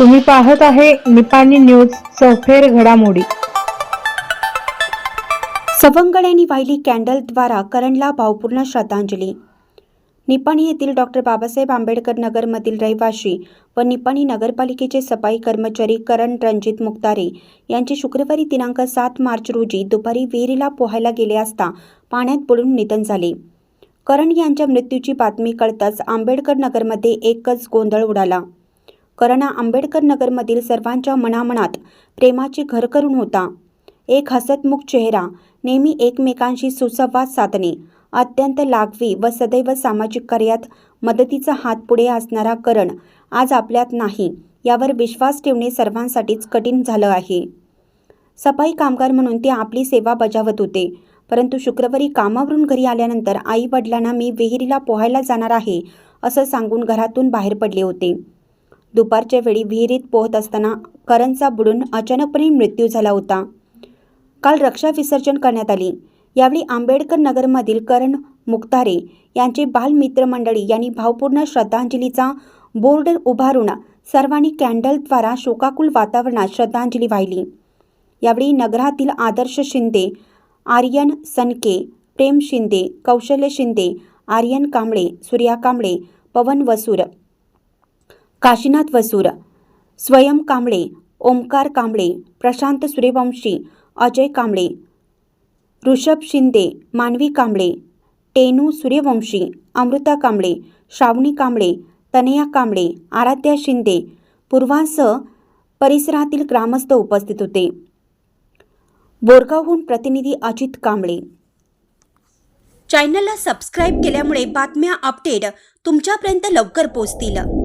तुम्ही पाहत आहे निपाणी न्यूज सफेर घडामोडी. सवंगड यांनी वाहिली कॅन्डलद्वारा करणला भावपूर्ण श्रद्धांजली. निपाणी येथील डॉक्टर बाबासाहेब आंबेडकर नगरमधील रहिवाशी व निपाणी नगरपालिकेचे सफाई कर्मचारी करण रणजित मुक्तारे यांचे शुक्रवारी दिनांक सात मार्च रोजी दुपारी विहिरीला पोहायला गेले असता पाण्यात बुडून निधन झाले. करण यांच्या मृत्यूची बातमी कळताच आंबेडकर नगरमध्ये एकच गोंधळ उडाला. करणा आंबेडकर नगरमधील सर्वांच्या मनामनात प्रेमाचे घर करून होता. एक हसतमुख चेहरा नेहमी एकमेकांशी सुसंवाद साधणे अत्यंत लागवी व सदैव सामाजिक कार्यात मदतीचा हात पुढे असणारा करण आज आपल्यात नाही यावर विश्वास ठेवणे सर्वांसाठीच कठीण झालं आहे. सफाई कामगार म्हणून ते आपली सेवा बजावत होते परंतु शुक्रवारी कामावरून घरी आल्यानंतर आई वडिलांना मी विहिरीला पोहायला जाणार आहे असं सांगून घरातून बाहेर पडले होते. दुपारच्या वेळी विहिरीत पोहत असताना करणचा बुडून अचानकपणे मृत्यू झाला होता. काल रक्षा विसर्जन करण्यात आली. यावेळी आंबेडकर नगरमधील करण मुक्तारे यांचे बालमित्र मंडळी यांनी भावपूर्ण श्रद्धांजलीचा बोर्ड उभारून सर्वांनी कॅन्डलद्वारा शोकाकुल वातावरणात श्रद्धांजली वाहिली. यावेळी नगरातील आदर्श शिंदे आर्यन सनके प्रेम शिंदे कौशल्य शिंदे आर्यन कांबळे सूर्या कांबळे पवन वसूर काशीनाथ वसूर स्वयं कांबळे ओमकार कांबळे प्रशांत सूर्यवंशी अजय कांबळे ऋषभ शिंदे मानवी कांबळे टेनू सूर्यवंशी अमृता कांबळे श्रावणी कांबळे तनया कांबळे आराध्या शिंदे पूर्वासह परिसरातील ग्रामस्थ उपस्थित होते. बोरगावहून प्रतिनिधी अजित कांबळे. चॅनलला सबस्क्राईब केल्यामुळे बातम्या अपडेट तुमच्यापर्यंत लवकर पोहोचतील.